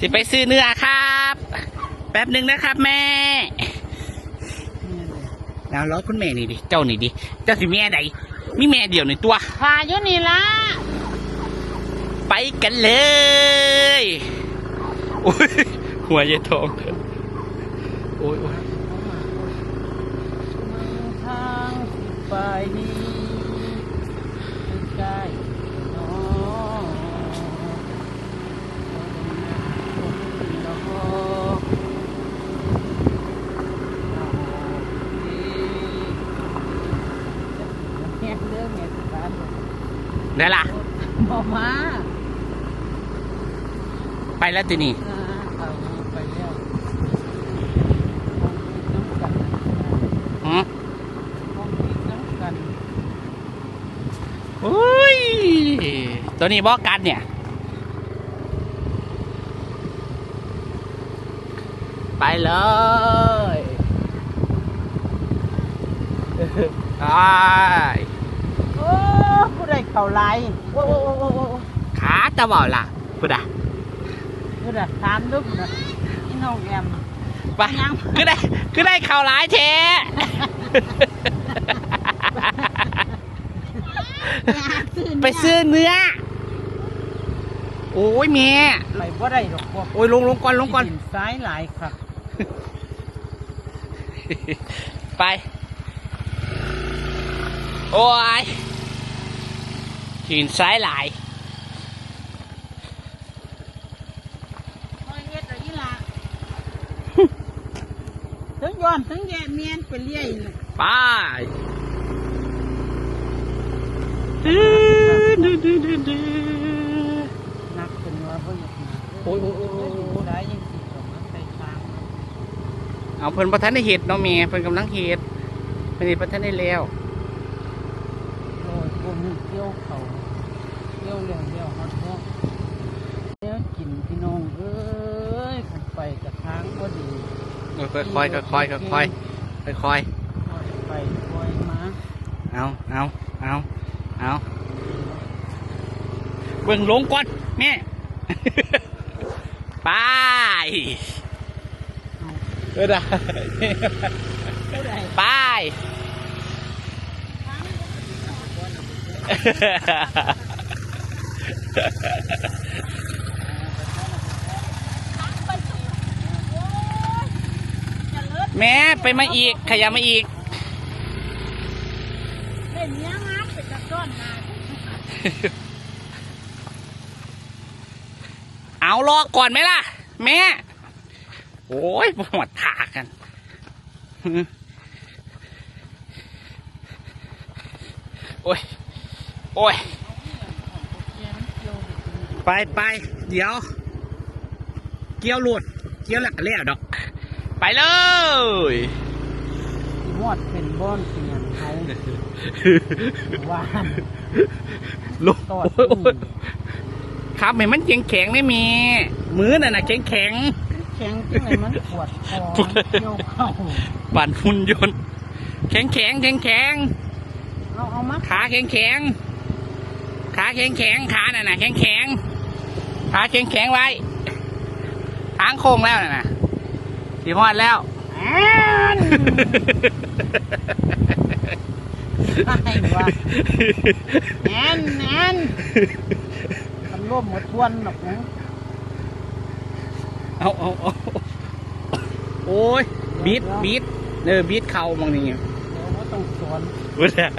สิไปซื้อเนื้อครับ แป๊บหนึ่งนะครับ แม่เอาล้อคุณแม่นี่ดิ เจ้านี่ดิ เจ้าสิแม่ใดมีแม่เดียวในตัวพายุนี่ละไปกันเลยโอ้ยหัวเยายทองโอ้ยโอ้ยทางสิไปนี้ใกล้น้องแม่เรื่องแม่สุดาน ได้ละ บอมา ไปแล้วทีนี่ อ่าเอาไปแล้วน้ำกัน หืม ห้องนี้ น้ำกันโอ้ย ตัวนี้บอกกันเนี่ย ไปเลยไปโอ้ผู้ใดเข่าไหลโอ้โอ้โอ้โอ้โอ้ขาจะบอกล่ะพุดาผู้ใดถามลูกนะนี่น้องแอมไปคือได้คือได้ข่าวร้ายแท้ ไปซื้อเนื้อ โอ้ยเมียไปบ่ได้หรอกพวกโอ้ยลงลงก่อนลงก่อนดิซ้ายหลายครับไป โอ้ยหินซ้ายหลาย คอยเฮ็ดอะไรนี่ล่ะ ถึงย้อนถึงแย่เมียนไปเลี้ยน่ะไปดื้อดื้อดื้อดื้อดื้อนักเป็นว่าบ่อยากมาโอ้ยโอ้ยโอ้ยโอ้ยผู้ใดยังสิของมันใส่ทางเอาเพิ่นประทันได้เห็ดเนาะแม่เพิ่นกำลังเห็ดเพิ่นเห็ดประทันได้แล้วโอ้ยพวกนี้เกี่ยวเขาเกี่ยวแล้วแล้วฮอดบ่เดี๋ยวกินพี่น้องเอ้ยขันไปกับทางบ่ดี ค่อยค่อยค่อยค่อยค่อยค่อยค่อยไปคอยมาเอาเอาเอาเอาเบิ่งลงก่อนแม่ไปเออได้ผู้ใดไป แม่ไปมาอีก ขยับมาอีก เล่นเนี้ยงามเป็นกระต้อนมาเอารอก่อนไหมล่ะ แม่ โอ้ยปวดถากันโอ้ย โอ้ย ไปไปเดี๋ยว เกี่ยวหลุด เกี่ยวหลักแล้วดอก ไปเลยมอดเป็นบ้อนเสียงเขาว่านลุกตอดโอ้ยโอ้ยครับเห็นมันแข็งแข็งๆไม่มีมือน่ะนะแข็งแข็งแข็งที่ไหนมันปวดคอเกี่ยวเข้าๆปั่นหุ่นยนต์ แข็งแข็งแข็งแข็งเอาเอามาๆขาแข็งแข็งๆขาแข็งแข็งๆขาน่ะนะแข็งแข็งๆขาแข็งแข็งๆไว้ทางโค้งแล้วน่ะนะ สีฮอดแล้วแอนไอ้วะแอนแอนมันร่วมหมดทวนหรอกนะเอาเอาเอาโอ้ยบีดบีดเออบีดเข่ามองนี่เดี๋ยวว่าต้องสอนวุ้นอะ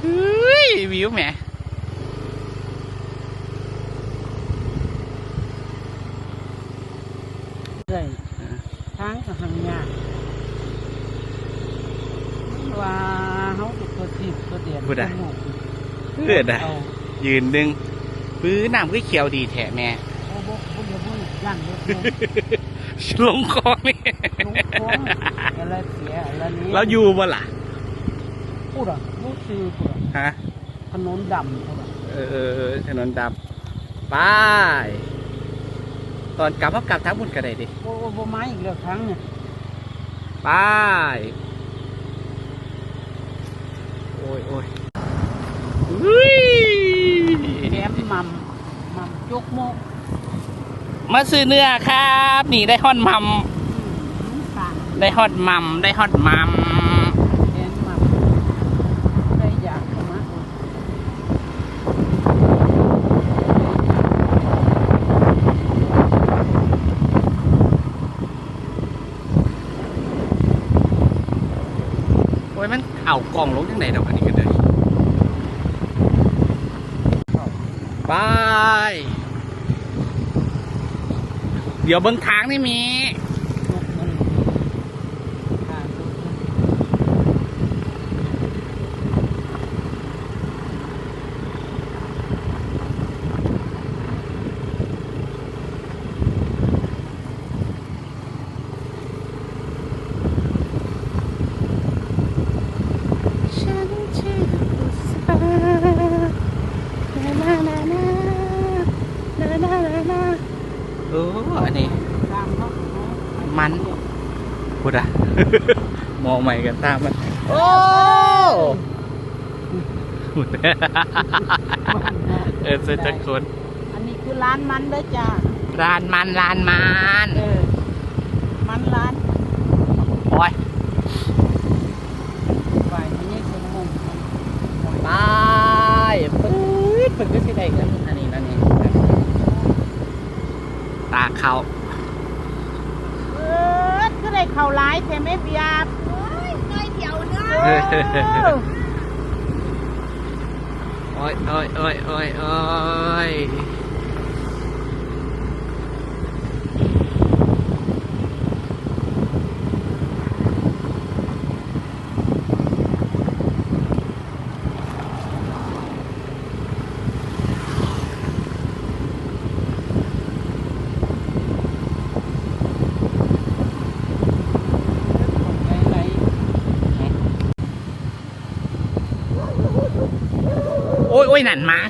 เฮ้ยวิวแหม เลยทางกับหางยากว่าเขาเป็นตัวทีบตัวเดียนพูดอะตัวหมู่เพื่อนอะายืนดึงปื้อน้ำก็เขียวดีแท้แม่โอ้โหบุญบุญย่างเยอะเลยลงคลองนี่ลุงพวงอะไรเสียอะไรนี้แล้วอยู่บ่ล่ะพูดอะพูดชื่อพูดอะฮะถนนดำพูดอะเออเออเออถนนดำไป ตอนกลับมากลับทั้งบุญกันได้ดิโอ้โหบ่ไม้อีกแล้วครั้งเนี่ยไปโอ้ยโอ้ยอุ้ยแกหม่ำหม่ำจกโมกมาซื้อเนื้อครับ นี่ได้ฮอดมัมอืมต่างได้ฮอดมัมได้ฮอดมัม แกนหม่ำได้อยากเข้ามา โอ้ากล่องลงยังไงดอกอันนี้กันเลยไปเดี๋ยวเบิ้งทางนี่มี โอ้อันนี้ตามเขาเขามันพูดอะมองใหม่กันตามมัน โอ้พูดเออเจอจักคนอันนี้คือร้านมันเด้อจ้าร้านมันร้านมันเออมันร้านโอ้ยฝ่ายนี้สมมุติตายปื๊ดปื๊ดก็สิได้กันอันนี้นั่นนี่ ตาเขาเออคือได้เข้าร้ายแท้ไม่เบียบโอ้ยน้อยเดียวเนาะโอ้ยโอ้ยโอ้ยโอ้ยโอ้ย ไหล โอ้ ยโอ้ยนั่นมา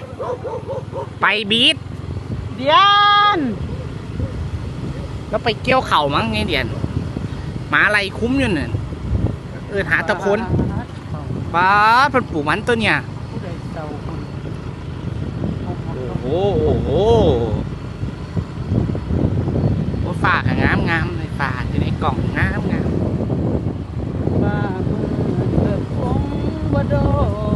ไปบีทๆเดียน แล้วไปเกี่ยวเข่ามั้งไงเดียนหมาอะไรคุ้มอยู่เนี่ยเออหาตะพนป้าเพันปลูกมันตัวเนี่ยโอ้โหโอ้โหฝากงามงามเลยฝากอยู่ในกล่องงามงามบ้าเมื่อเกิดคงบ่ดน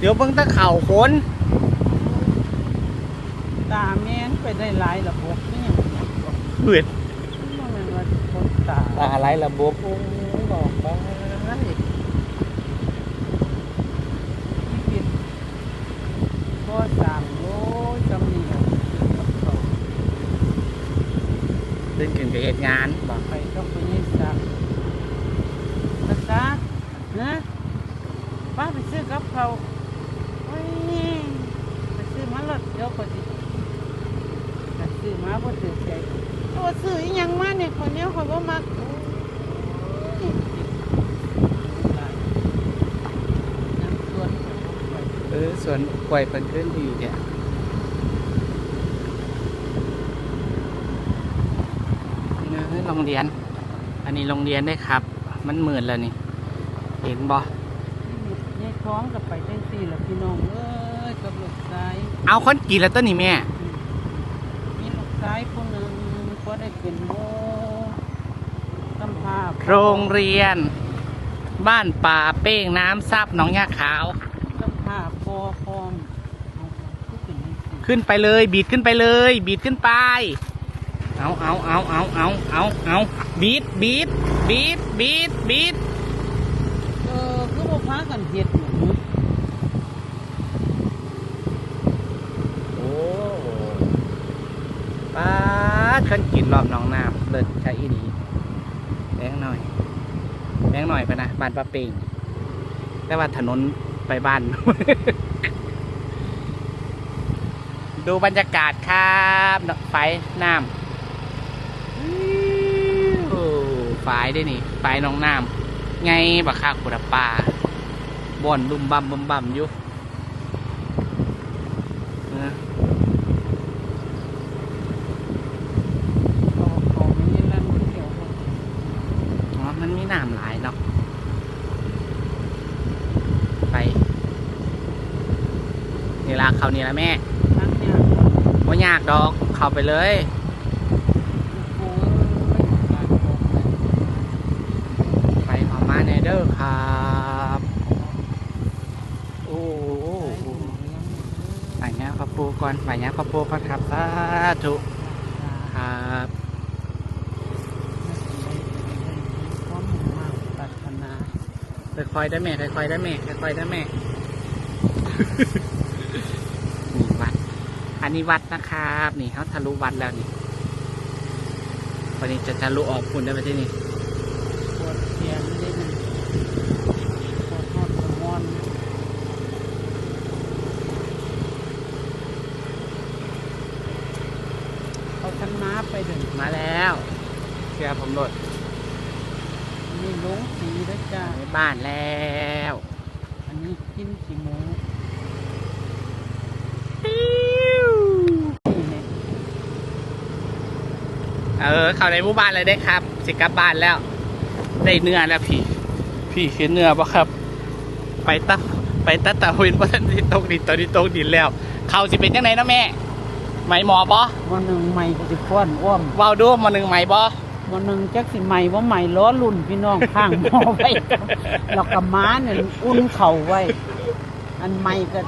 เดี๋ยวเบิ่งตะเข่าคน ตาแม่นไปได้หลายระบบนี่ยังหนักกว่าเหือดบ่แม่นว่าคนตาตาอะไรระบบโอ้ยบอกไปที่ผิดก็สามโลจำเนียงกับเขาเดินขึ้นไปเหตุงานบอกไปต้องไปยี่สักสักตานะป้าไปซื้อกับเขาโอ้ยไปซื้อมาลดเดี๋ยวก็สิไปซื้อมาบ่ถือใจตัวซื้ ออีหยังมาเนี่ยคนเนี้ยคนบ่มักโอ้ยน้ำส่วนของผมไปเออส่วนกล้วยเพิ่นขึ้นดีเนี่ยเนอโรงเรียน อันนี้โรงเรียนได้ครับ มันหมื่นแล้วนี่ เห็นบ่ยายท้องกับไปจังสี่ละพี่น้องเอ้ยกับลูกชายเอาคนกี่แล้วต้นนี่แม่ มีลูกชายคนหนึ่ง ก็ได้เป็นโมกำพร้าโรงเรียน บ้านป่าเป้งน้ำซับหนองยาขาว กำพร้าพอพร้อมเอาผู้เป็นจังซี่ขึ้นไปเลย บีดขึ้นไปเลย บีดขึ้นไป เอาเอาเอาเอาเอาเอาเอาบีดบีดบีดบีดบีดเออคือบ่พากันเฮ็ดหยัง รอบน้องน้ำเลิศใช้อีดีแบงค์หน่อยแบงค์หน่อยไปนะบ้านป้าเป่งแต่ว่าถนนไปบ้าน ดูบรรยากาศครับไฟน้ำฝายได้นี่ฝายน้องน้ำไงบักคักปุระปลาบ่อนบุมบัมบุมบัมอยู่เออ เขาเขาไม่ได้เล่นเกี่ยวกับ อ๋อ มันมีน้ำหลายเนาะ ไป นี่ละเขานี่ละแม่ทั้งเนี่ยว่ายากดอก เข้าไปเลยกูไม่การบอกเลยไปขอมาเนเดอร์ครับโอ้โหไปเงี้ยพระปูก่อนไปเงี้ยพระปูก่อนครับสาธุครับความมากปรารถนาค่อยๆได้แม่ค่อยๆได้แม่ค่อยๆได้แม่นี่วัด อันนี้วัดนะครับนี่เขาทะลุวัดแล้วนี่วันนี้จะทะลุออกคุณได้ไปที่นี่ปวดเสียนได้หนึ่งปวดทอดสมอนเอาทันน้าไปเดินมาแล้วเชื่อผมโดดนี่ลงสีแล้วจ้าในบ้านแล้ว อันนี้กินขี้หมูนี่ไง เออเข้าในหมู่บ้านเลยได้ครับ สิกลับบ้านแล้ว ได้เนื้อแล้วพี่ พี่คือเนื้อปะครับ ไปตะไปตะตะวินเพราะท่านที่ตกดินตอนนี้ตกดินแล้ว เขาสิเป็นยังไงนะแม่ไหมหมอปะวันหนึ่งใหม่ก็สิฟ้อนอ้อมเว้าดูมาหนึ่งไหมปะวันหนึ่งจักสิใหม่ว่าใหม่ล้อรุ่นพี่น้องข้างหม้อไว้แล้วก็ม้าเนี่ยอุ่นเข่าไว้ อันใหม่ก็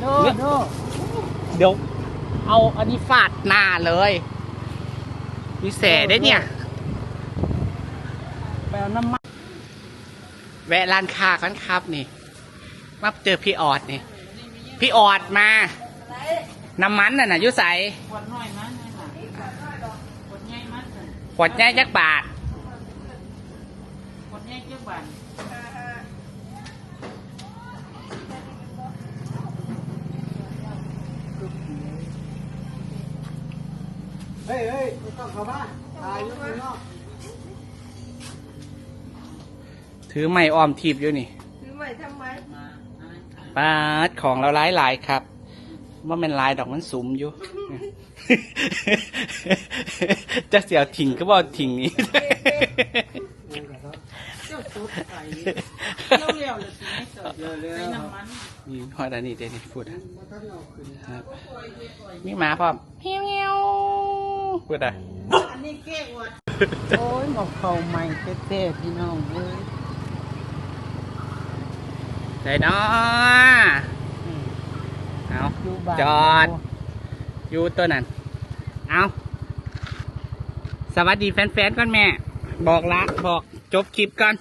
โดโดเดี๋ยว เอาอันนี้ฟาดหน้าเลยมีแสได้เนี่ยไปเอาน้ำมันแวะร้านค้ากันครับนี่ มาเจอพี่ออดนี่ พี่ออดมา น้ำมันน่ะนะอยุใสขวดน้อยนะนี่ค่ะขวดใหญ่มากเลยขวดใหญ่จักบาทขวดใหญ่เจ้าบ้าน ฮ้ยเฮ้ยไม่ต้องเข้าบ้านถ่ายรูปข้างนอกถือไม้อ้อมทีบอยู่นี่ซื้อใหม่ทำไมปาดของเราหลายหลายๆครับ ว่ามันหลายดอกมันสุมอยู่ จะเสียวถิงก็บอกถิงนี้ เจ้าตุ๊ดใส่เจ้าเลี้ยวเลยสิไม่สดใส่น้ำมันนี่หอยดานี่เดนี่พูดอะครับมีหมาพร้อมเฮี้ยว เฮี้ยวพูดอะอันนี้เก้อวดโอ้ยบอกเขาใหม่เท่ๆพี่น้องเอ้ยได้เนาะอืมเอาอยู่บ้านจอด อยู่ตัวนั้น เอาสวัสดีแฟนๆก่อนแม่ บอกละบอกจบคลิปก่อน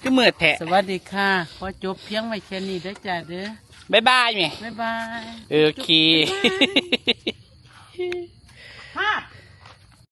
คือมืดแทะสวัสดีค่ะ ขอจบเพียงไว้แค่นี้เด้อจ้าเด้อบ๊ายบายแม่บ๊ายบายเออคีภาพ